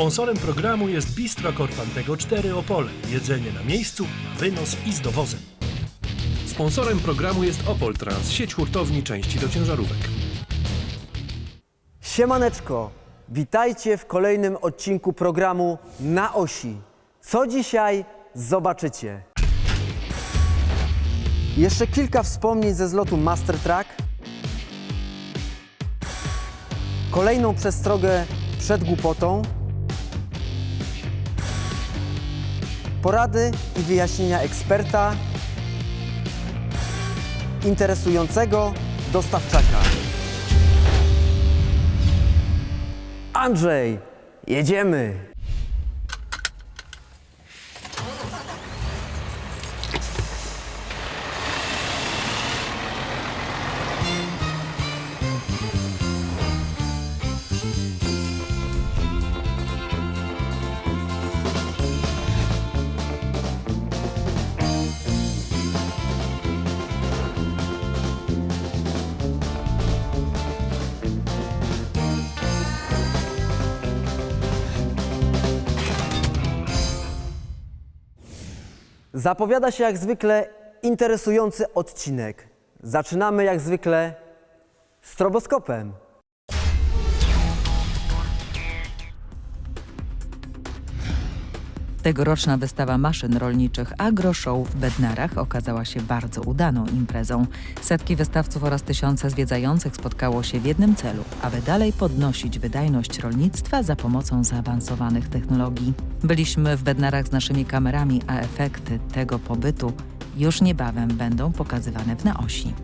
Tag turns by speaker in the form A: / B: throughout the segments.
A: Sponsorem programu jest Bistro Korfantego 4 Opole. Jedzenie na miejscu, na wynos i z dowozem.
B: Sponsorem programu jest Opol Trans, sieć hurtowni części do ciężarówek.
C: Siemaneczko, witajcie w kolejnym odcinku programu Na Osi. Co dzisiaj zobaczycie? Jeszcze kilka wspomnień ze zlotu Master Track. Kolejną przestrogę przed głupotą. Porady i wyjaśnienia eksperta interesującego dostawczaka. Andrzej, jedziemy! Zapowiada się jak zwykle interesujący odcinek. Zaczynamy jak zwykle stroboskopem.
D: Tegoroczna wystawa maszyn rolniczych AgroShow w Bednarach okazała się bardzo udaną imprezą. Setki wystawców oraz tysiące zwiedzających spotkało się w jednym celu, aby dalej podnosić wydajność rolnictwa za pomocą zaawansowanych technologii. Byliśmy w Bednarach z naszymi kamerami, a efekty tego pobytu już niebawem będą pokazywane w naosi.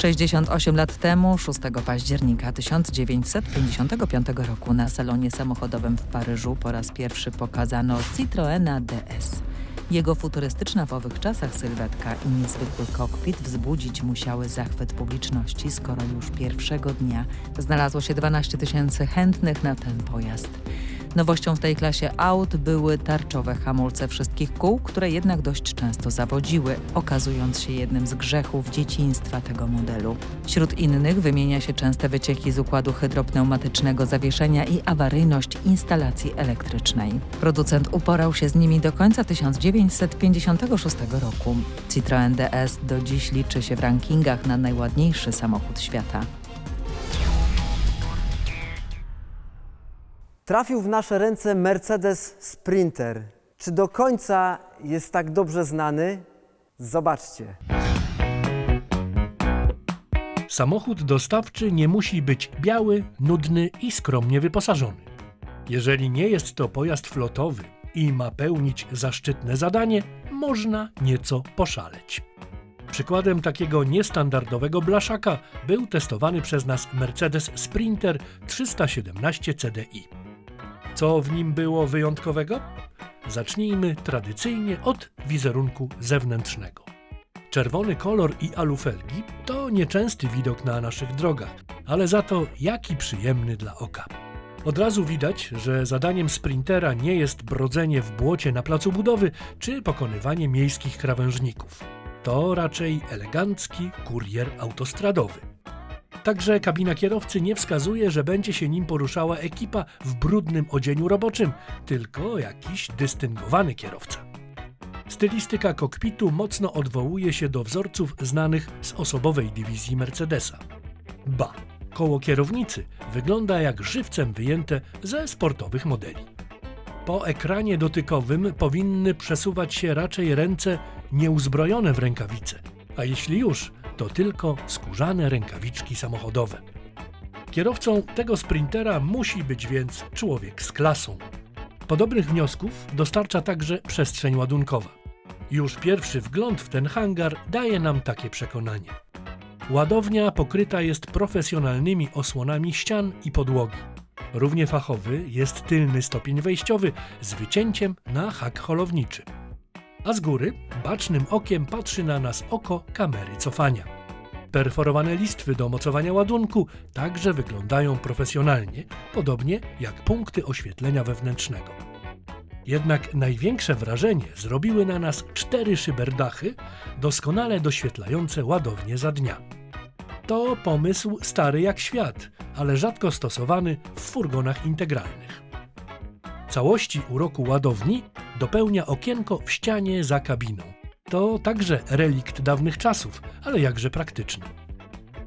D: Sześćdziesiąt osiem lat temu, 6 października 1955 roku na salonie samochodowym w Paryżu po raz pierwszy pokazano Citroena DS. Jego futurystyczna w owych czasach sylwetka i niezwykły kokpit wzbudzić musiały zachwyt publiczności, skoro już pierwszego dnia znalazło się 12 tysięcy chętnych na ten pojazd. Nowością w tej klasie aut były tarczowe hamulce wszystkich kół, które jednak dość często zawodziły, okazując się jednym z grzechów dzieciństwa tego modelu. Wśród innych wymienia się częste wycieki z układu hydropneumatycznego zawieszenia i awaryjność instalacji elektrycznej. Producent uporał się z nimi do końca 1956 roku. Citroën DS do dziś liczy się w rankingach na najładniejszy samochód świata.
C: Trafił w nasze ręce Mercedes Sprinter. Czy do końca jest tak dobrze znany? Zobaczcie.
A: Samochód dostawczy nie musi być biały, nudny i skromnie wyposażony. Jeżeli nie jest to pojazd flotowy i ma pełnić zaszczytne zadanie, można nieco poszaleć. Przykładem takiego niestandardowego blaszaka był testowany przez nas Mercedes Sprinter 317 CDI. Co w nim było wyjątkowego? Zacznijmy tradycyjnie od wizerunku zewnętrznego. Czerwony kolor i alufelgi to nieczęsty widok na naszych drogach, ale za to jaki przyjemny dla oka. Od razu widać, że zadaniem sprintera nie jest brodzenie w błocie na placu budowy czy pokonywanie miejskich krawężników. To raczej elegancki kurier autostradowy. Także kabina kierowcy nie wskazuje, że będzie się nim poruszała ekipa w brudnym odzieniu roboczym, tylko jakiś dystyngowany kierowca. Stylistyka kokpitu mocno odwołuje się do wzorców znanych z osobowej dywizji Mercedesa. Ba, koło kierownicy wygląda jak żywcem wyjęte ze sportowych modeli. Po ekranie dotykowym powinny przesuwać się raczej ręce nieuzbrojone w rękawice, a jeśli już, to tylko skórzane rękawiczki samochodowe. Kierowcą tego sprintera musi być więc człowiek z klasą. Podobnych wniosków dostarcza także przestrzeń ładunkowa. Już pierwszy wgląd w ten hangar daje nam takie przekonanie. Ładownia pokryta jest profesjonalnymi osłonami ścian i podłogi. Równie fachowy jest tylny stopień wejściowy z wycięciem na hak holowniczy. A z góry bacznym okiem patrzy na nas oko kamery cofania. Perforowane listwy do mocowania ładunku także wyglądają profesjonalnie, podobnie jak punkty oświetlenia wewnętrznego. Jednak największe wrażenie zrobiły na nas cztery szyberdachy, doskonale doświetlające ładownię za dnia. To pomysł stary jak świat, ale rzadko stosowany w furgonach integralnych. Całości uroku ładowni dopełnia okienko w ścianie za kabiną. To także relikt dawnych czasów, ale jakże praktyczny.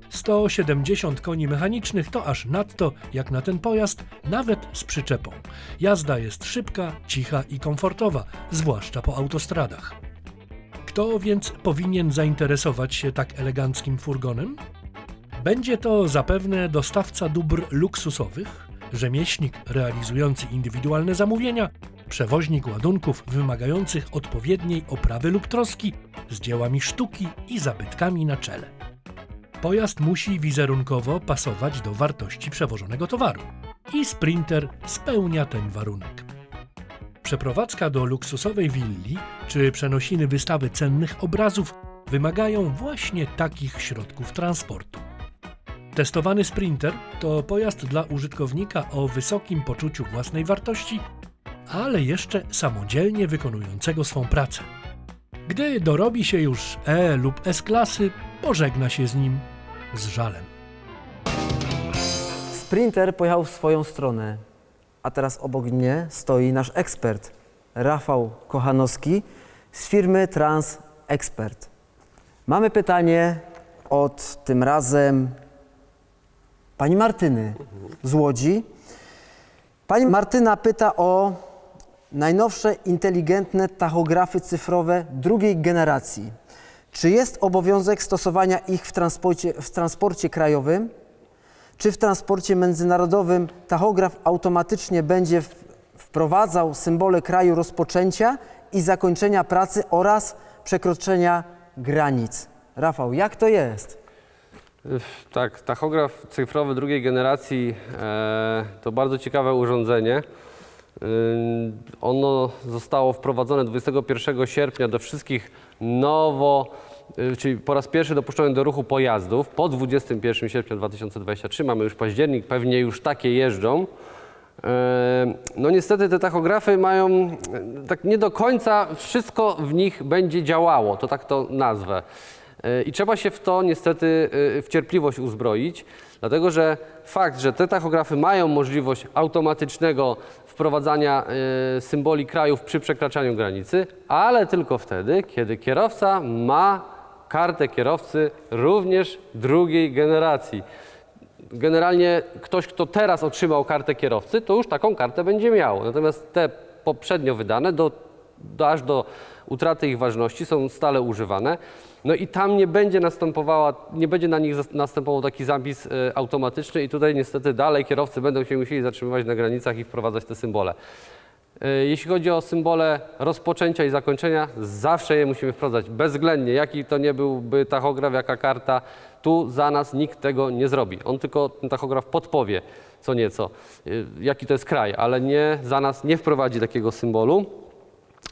A: 170 koni mechanicznych to aż nadto jak na ten pojazd, nawet z przyczepą. Jazda jest szybka, cicha i komfortowa, zwłaszcza po autostradach. Kto więc powinien zainteresować się tak eleganckim furgonem? Będzie to zapewne dostawca dóbr luksusowych, rzemieślnik realizujący indywidualne zamówienia, przewoźnik ładunków wymagających odpowiedniej oprawy lub troski z dziełami sztuki i zabytkami na czele. Pojazd musi wizerunkowo pasować do wartości przewożonego towaru i Sprinter spełnia ten warunek. Przeprowadzka do luksusowej willi czy przenosiny wystawy cennych obrazów wymagają właśnie takich środków transportu. Testowany Sprinter to pojazd dla użytkownika o wysokim poczuciu własnej wartości, ale jeszcze samodzielnie wykonującego swą pracę. Gdy dorobi się już E lub S-klasy, pożegna się z nim z żalem.
C: Sprinter pojechał w swoją stronę, a teraz obok mnie stoi nasz ekspert, Rafał Kochanowski z firmy Trans Expert. Mamy pytanie od tym razem pani Martyny z Łodzi. Pani Martyna pyta o najnowsze inteligentne tachografy cyfrowe drugiej generacji. Czy jest obowiązek stosowania ich w transporcie, w transporcie krajowym? Czy w transporcie międzynarodowym tachograf automatycznie będzie wprowadzał symbole kraju rozpoczęcia i zakończenia pracy oraz przekroczenia granic? Rafał, jak to jest?
E: Tak, tachograf cyfrowy drugiej generacji e, to bardzo ciekawe urządzenie. Ym, Ono zostało wprowadzone 21 sierpnia do wszystkich nowo, y, czyli po raz pierwszy dopuszczone do ruchu pojazdów. Po 21 sierpnia 2023 mamy już październik, pewnie już takie jeżdżą. E, No niestety te tachografy mają e, tak nie do końca wszystko w nich będzie działało, to tak to nazwę. I trzeba się w to niestety e, w cierpliwość uzbroić, dlatego że fakt, że te tachografy mają możliwość automatycznego wprowadzania e, symboli krajów przy przekraczaniu granicy, ale tylko wtedy, kiedy kierowca ma kartę kierowcy również drugiej generacji. Generalnie ktoś, kto teraz otrzymał kartę kierowcy, to już taką kartę będzie miał. Natomiast te poprzednio wydane, do, do, aż do utraty ich ważności, są stale używane. No i tam nie będzie następowała, nie będzie na nich następował taki zapis e, automatyczny i tutaj niestety dalej kierowcy będą się musieli zatrzymywać na granicach i wprowadzać te symbole. E, Jeśli chodzi o symbole rozpoczęcia i zakończenia, zawsze je musimy wprowadzać bezwzględnie. Jaki to nie byłby tachograf, jaka karta, tu za nas nikt tego nie zrobi. On tylko ten tachograf podpowie co nieco, y, jaki to jest kraj, ale nie za nas nie wprowadzi takiego symbolu,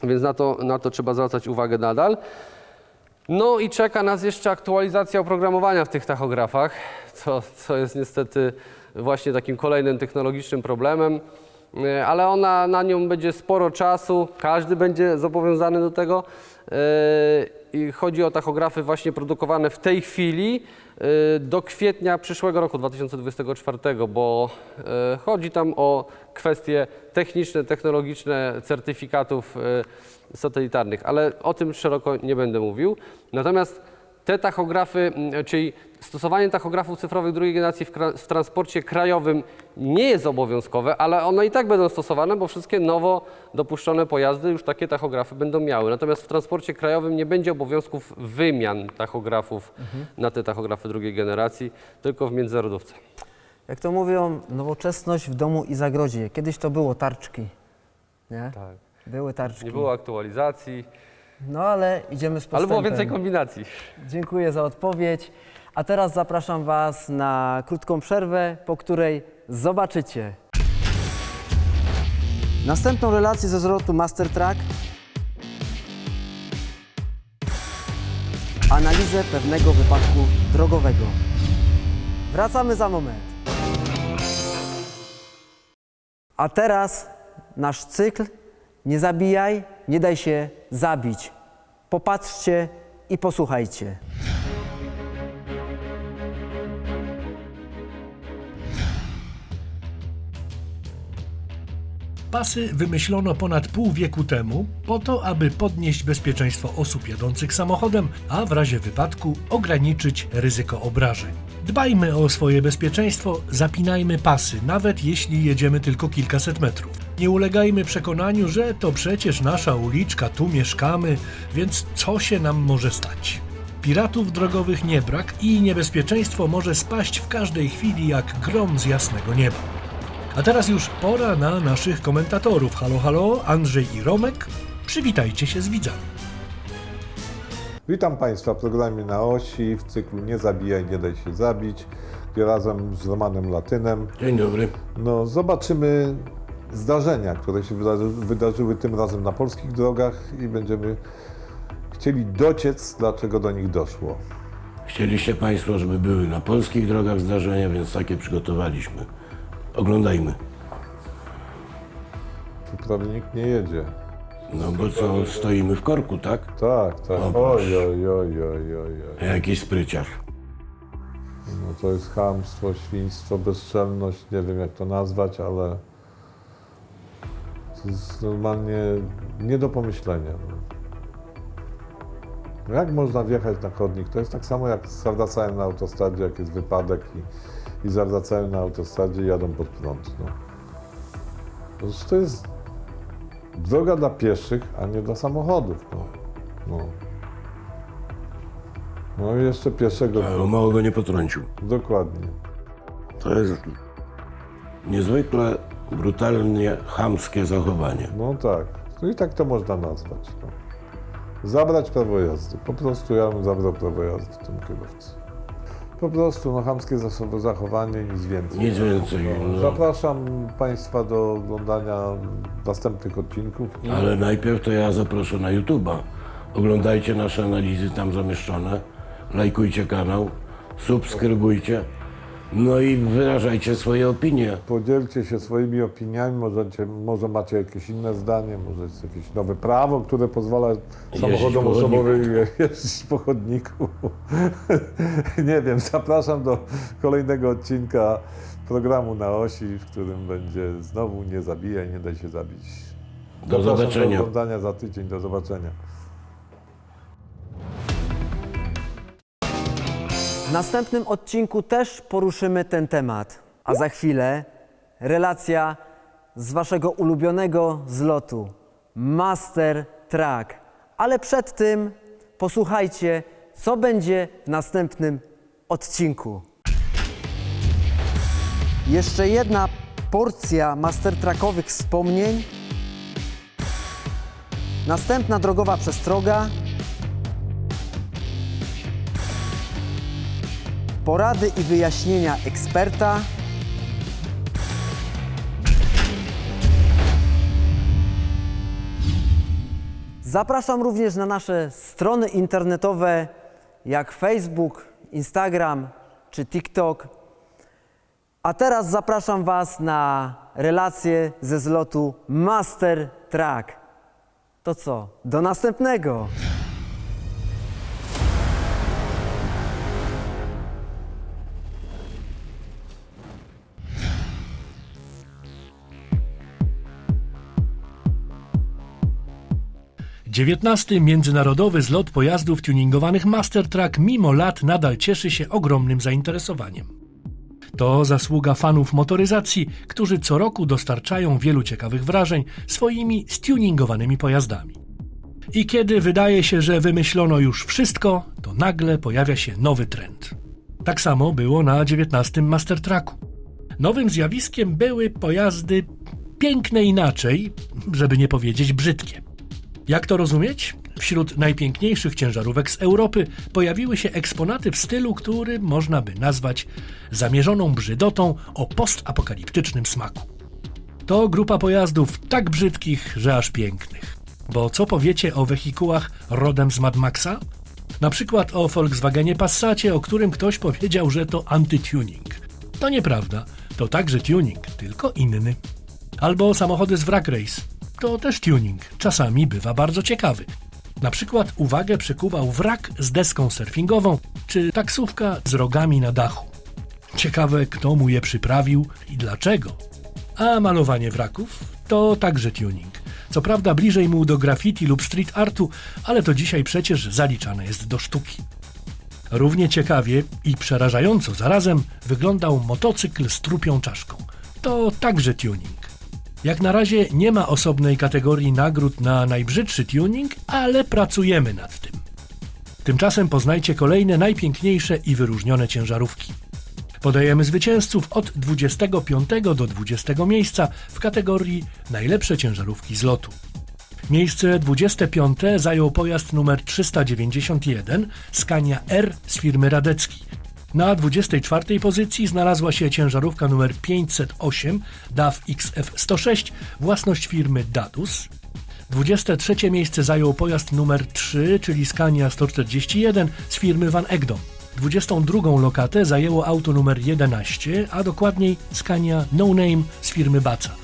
E: więc na to, na to trzeba zwracać uwagę nadal. No i czeka nas jeszcze aktualizacja oprogramowania w tych tachografach, co, co jest niestety właśnie takim kolejnym technologicznym problemem, E, ale ona, na nią będzie sporo czasu, każdy będzie zobowiązany do tego. Chodzi o tachografy właśnie produkowane w tej chwili e, do kwietnia przyszłego roku 2024, bo e, chodzi tam o kwestie techniczne, technologiczne certyfikatów e, satelitarnych, ale o tym szeroko nie będę mówił. Natomiast te tachografy, czyli stosowanie tachografów cyfrowych drugiej generacji w, w transporcie krajowym nie jest obowiązkowe, ale one i tak będą stosowane, bo wszystkie nowo dopuszczone pojazdy już takie tachografy będą miały. Natomiast w transporcie krajowym nie będzie obowiązków wymian tachografów na te tachografy drugiej generacji, tylko w międzynarodówce.
C: Jak to mówią, nowoczesność w domu i zagrodzie. Kiedyś to było tarczki, nie?
E: Tak.
C: Były tarczki.
E: Nie było aktualizacji,
C: No ale idziemy z
E: ale
C: postępem.
E: było więcej kombinacji.
C: Dziękuję za odpowiedź. A teraz zapraszam Was na krótką przerwę, po której zobaczycie następną relację ze zwrotu Master Track, analizę pewnego wypadku drogowego. Wracamy za moment. A teraz nasz cykl nie zabijaj, nie daj się zabić. Popatrzcie i posłuchajcie.
A: Pasy wymyślono ponad pół wieku temu po to, aby podnieść bezpieczeństwo osób jadących samochodem, a w razie wypadku ograniczyć ryzyko obrażeń. Dbajmy o swoje bezpieczeństwo, zapinajmy pasy, nawet jeśli jedziemy tylko kilkaset metrów. Nie ulegajmy przekonaniu, że to przecież nasza uliczka, tu mieszkamy, więc co się nam może stać? Piratów drogowych nie brak i niebezpieczeństwo może spaść w każdej chwili jak grom z jasnego nieba. A teraz już pora na naszych komentatorów. Halo, halo, Andrzej i Romek. Przywitajcie się z widzami.
F: Witam Państwa w programie na osi w cyklu Nie zabijaj, nie daj się zabić, gdzie razem z Romanem Latynem
G: Dzień dobry.
F: no, zobaczymy zdarzenia, które się wydarzy, wydarzyły tym razem na polskich drogach i będziemy chcieli dociec, dlaczego do nich doszło.
G: Chcieliście Państwo, żeby były na polskich drogach zdarzenia, więc takie przygotowaliśmy. Oglądajmy.
F: Tu prawie nikt nie jedzie.
G: No bo co, stoimy w korku, tak?
F: Tak, tak.
G: O,
F: Oj,
G: proszę.
F: oj, oj, oj, oj, oj.
G: Jakiś spryciarz.
F: No, to jest chamstwo, świństwo, bezczelność, nie wiem jak to nazwać, ale to jest normalnie nie do pomyślenia. No, Jak można wjechać na chodnik? To jest tak samo jak zawracają na autostradzie, jak jest wypadek i, i zawracają na autostradzie i jadą pod prąd. No. Przecież to jest droga dla pieszych, a nie dla samochodów. No. No. No i jeszcze pieszego.
G: A o mało go nie potrącił.
F: Dokładnie.
G: To jest niezwykle brutalnie chamskie zachowanie.
F: No tak. No i tak to można nazwać. No. Zabrać prawo jazdy. Po prostu ja bym zabrał prawo jazdy tym kierowcy. Po prostu no chamskie zachowanie, nic więcej.
G: Nic więcej. No.
F: Zapraszam Państwa do oglądania następnych odcinków.
G: Ale najpierw to ja zaproszę na YouTube'a. Oglądajcie nasze analizy tam zamieszczone. Lajkujcie kanał, subskrybujcie. No i wyrażajcie swoje opinie.
F: Podzielcie się swoimi opiniami, możecie, może macie jakieś inne zdanie, może jest jakieś nowe prawo, które pozwala samochodom
G: po
F: osobowym je- jeździć po chodniku. Nie wiem, zapraszam do kolejnego odcinka programu na osi, w którym będzie znowu nie zabijaj, nie daj się zabić.
G: Do
F: Zapraszam
G: zobaczenia.
F: Do oglądania za tydzień, do zobaczenia.
C: W następnym odcinku też poruszymy ten temat, a za chwilę relacja z waszego ulubionego zlotu Master Track. Ale przed tym posłuchajcie, co będzie w następnym odcinku. Jeszcze jedna porcja Master Trackowych wspomnień. Następna drogowa przestroga. Porady i wyjaśnienia eksperta. Zapraszam również na nasze strony internetowe jak Facebook, Instagram czy TikTok. A teraz zapraszam Was na relację ze zlotu Master Track. To co? Do następnego!
A: XIX Międzynarodowy Zlot Pojazdów Tuningowanych Mastertrack mimo lat nadal cieszy się ogromnym zainteresowaniem. To zasługa fanów motoryzacji, którzy co roku dostarczają wielu ciekawych wrażeń swoimi stuningowanymi pojazdami. I kiedy wydaje się, że wymyślono już wszystko, to nagle pojawia się nowy trend. Tak samo było na XIX Mastertracku. Nowym zjawiskiem były pojazdy piękne inaczej, żeby nie powiedzieć brzydkie. Jak to rozumieć? Wśród najpiękniejszych ciężarówek z Europy pojawiły się eksponaty w stylu, który można by nazwać zamierzoną brzydotą o postapokaliptycznym smaku. To grupa pojazdów tak brzydkich, że aż pięknych. Bo co powiecie o wehikułach rodem z Mad Maxa? Na przykład o Volkswagenie Passacie, o którym ktoś powiedział, że to antytuning. To nieprawda, to także tuning, tylko inny. Albo samochody z Wrack Race. To też tuning, czasami bywa bardzo ciekawy. Na przykład uwagę przykuwał wrak z deską surfingową, czy taksówka z rogami na dachu. Ciekawe, kto mu je przyprawił i dlaczego. A malowanie wraków to także tuning. Co prawda bliżej mu do graffiti lub street artu, ale to dzisiaj przecież zaliczane jest do sztuki. Równie ciekawie i przerażająco zarazem wyglądał motocykl z trupią czaszką. To także tuning. Jak na razie nie ma osobnej kategorii nagród na najbrzydszy tuning, ale pracujemy nad tym. Tymczasem poznajcie kolejne najpiękniejsze i wyróżnione ciężarówki. Podajemy zwycięzców od 25 do 20 miejsca w kategorii najlepsze ciężarówki z lotu. Miejsce 25 zajął pojazd numer 391 Scania R z firmy Radecki. Na 24 pozycji znalazła się ciężarówka numer 508 DAF XF106 własność firmy Datus. 23 miejsce zajął pojazd numer 3, czyli Scania 141 z firmy Van Egdom. 22 lokatę zajęło auto numer 11, a dokładniej Scania No Name z firmy Baca.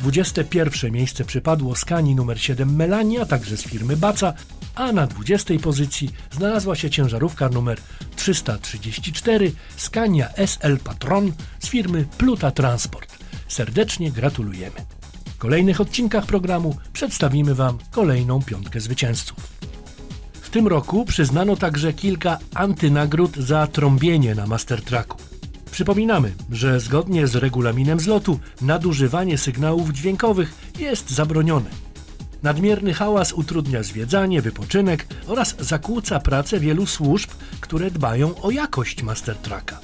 A: 21 miejsce przypadło Skani numer 7 Melania, także z firmy Baca, a na 20 pozycji znalazła się ciężarówka numer 334 Scania SL Patron z firmy Pluta Transport. Serdecznie gratulujemy. W kolejnych odcinkach programu przedstawimy Wam kolejną piątkę zwycięzców. W tym roku przyznano także kilka antynagród za trąbienie na Mastertracku. Przypominamy, że zgodnie z regulaminem zlotu nadużywanie sygnałów dźwiękowych jest zabronione. Nadmierny hałas utrudnia zwiedzanie, wypoczynek oraz zakłóca pracę wielu służb, które dbają o jakość Mastertracka.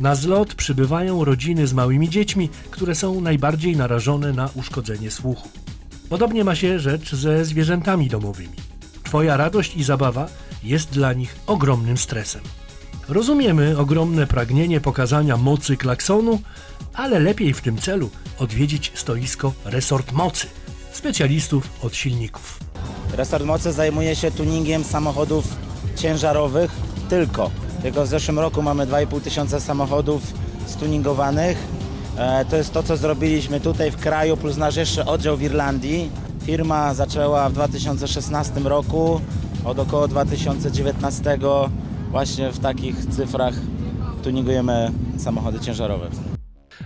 A: Na zlot przybywają rodziny z małymi dziećmi, które są najbardziej narażone na uszkodzenie słuchu. Podobnie ma się rzecz ze zwierzętami domowymi. Twoja radość i zabawa jest dla nich ogromnym stresem. Rozumiemy ogromne pragnienie pokazania mocy klaksonu, ale lepiej w tym celu odwiedzić stoisko Resort Mocy, specjalistów od silników.
H: Resort Mocy zajmuje się tuningiem samochodów ciężarowych tylko. Tylko w zeszłym roku mamy 2,5 tysiąca samochodów stuningowanych. E, to jest to, co zrobiliśmy tutaj w kraju, plus nasz jeszcze oddział w Irlandii. Firma zaczęła w 2016 roku, od około 2019 właśnie w takich cyfrach tuningujemy samochody ciężarowe.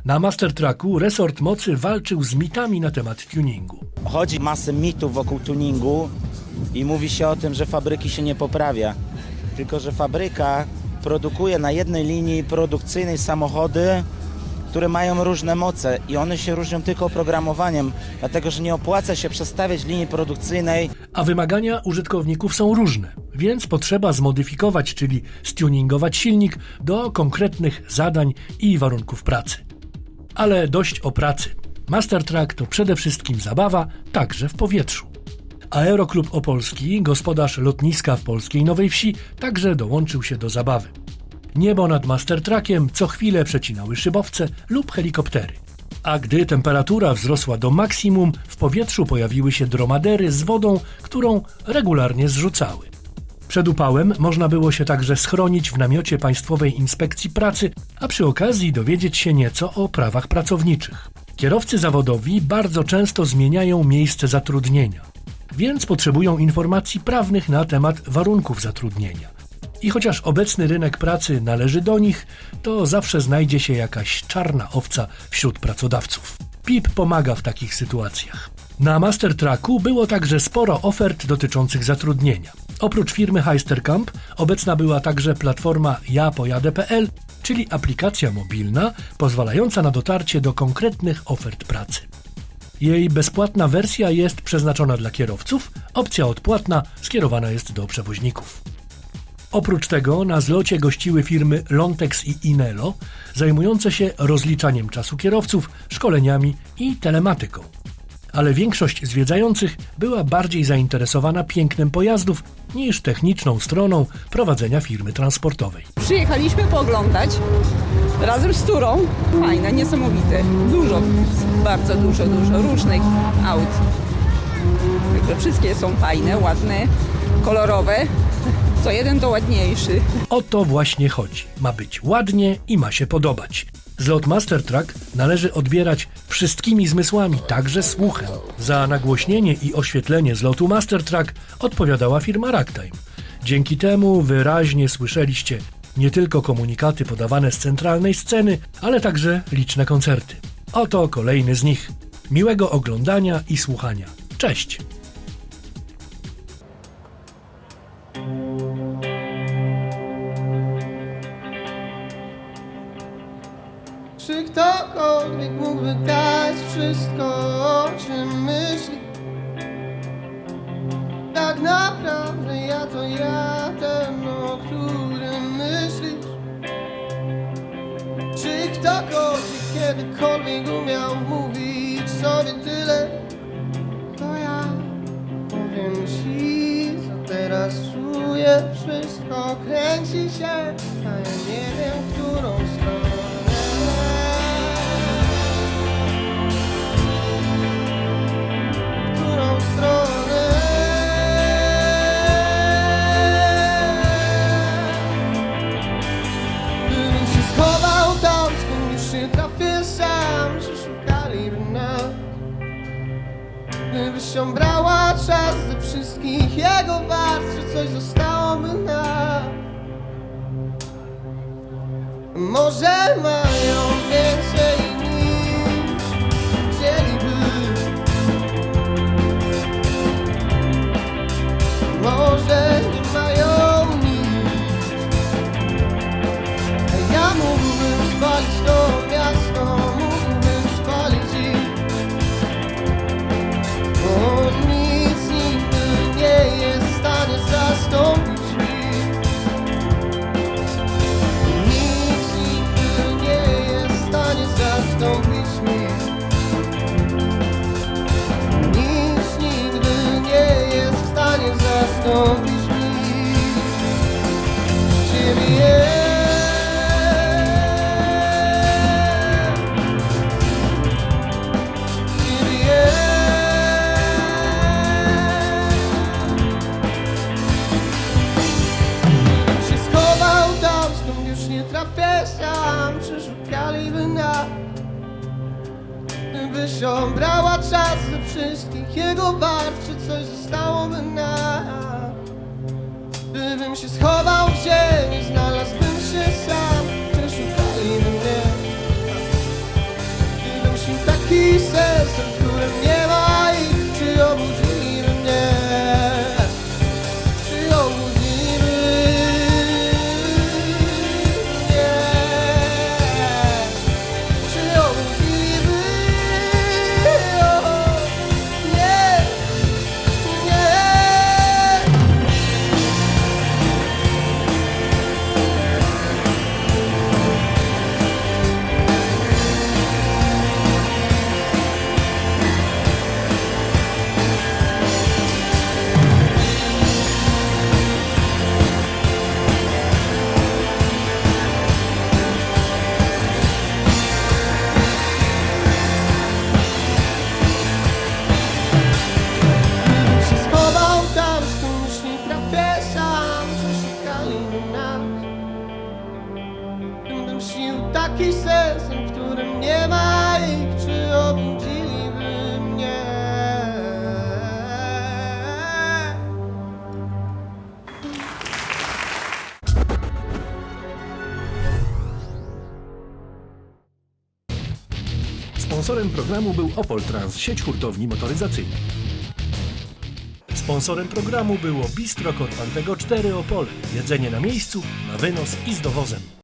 A: Na Mastertracku Resort Mocy walczył z mitami na temat tuningu.
H: chodzi masę mitów wokół tuningu i mówi się o tym, że fabryki się nie poprawia. Tylko, że fabryka produkuje na jednej linii produkcyjnej samochody, które mają różne moce i one się różnią tylko oprogramowaniem, dlatego że nie opłaca się przestawiać linii produkcyjnej
A: A wymagania użytkowników są różne, więc potrzeba zmodyfikować, czyli stuningować silnik do konkretnych zadań i warunków pracy. Ale dość o pracy. Mastertrack to przede wszystkim zabawa, także w powietrzu. Aeroklub Opolski, gospodarz lotniska w polskiej Nowej Wsi, także dołączył się do zabawy. Niebo nad Mastertrackiem co chwilę przecinały szybowce lub helikoptery. A gdy temperatura wzrosła do maksimum, w powietrzu pojawiły się dromadery z wodą, którą regularnie zrzucały. Przed upałem można było się także schronić w namiocie Państwowej Inspekcji Pracy, a przy okazji dowiedzieć się nieco o prawach pracowniczych. Kierowcy zawodowi bardzo często zmieniają miejsce zatrudnienia, więc potrzebują informacji prawnych na temat warunków zatrudnienia. I chociaż obecny rynek pracy należy do nich, to zawsze znajdzie się jakaś czarna owca wśród pracodawców. PIP pomaga w takich sytuacjach. Na Mastertracku było także sporo ofert dotyczących zatrudnienia. Oprócz firmy Heisterkamp obecna była także platforma japojadę.pl, czyli aplikacja mobilna pozwalająca na dotarcie do konkretnych ofert pracy. Jej bezpłatna wersja jest przeznaczona dla kierowców, opcja odpłatna skierowana jest do przewoźników. Oprócz tego na zlocie gościły firmy Lontex i Inelo, zajmujące się rozliczaniem czasu kierowców, szkoleniami i telematyką. Ale większość zwiedzających była bardziej zainteresowana pięknem pojazdów niż techniczną stroną prowadzenia firmy transportowej.
I: Przyjechaliśmy pooglądać razem z turą. Fajne, niesamowite. Dużo, bardzo dużo, dużo różnych aut. Także wszystkie są fajne, ładne, kolorowe. Co jeden to ładniejszy.
A: O to właśnie chodzi. Ma być ładnie i ma się podobać. Zlot Mastertrack należy odbierać wszystkimi zmysłami, także słuchem. Za nagłośnienie i oświetlenie zlotu Mastertrack odpowiadała firma Ragtime. Dzięki temu wyraźnie słyszeliście nie tylko komunikaty podawane z centralnej sceny, ale także liczne koncerty. Oto kolejny z nich. Miłego oglądania i słuchania. Cześć!
J: Czy ktokolwiek mógłby dać wszystko, o czym myśli? Tak naprawdę ja to ja, ten, o którym myślisz. Czy ktokolwiek kiedykolwiek umiał mówić sobie tyle? To ja powiem ci, co teraz czuję. Wszystko kręci się, a ja nie wiem, którą Gdybyś brała czas ze wszystkich jego warstw Czy coś zostałoby nam Może mają więcej
A: programu był Opol Trans, sieć hurtowni motoryzacyjnych. Sponsorem programu było Bistro Korfantego 4 Opole. Jedzenie na miejscu, na wynos i z dowozem.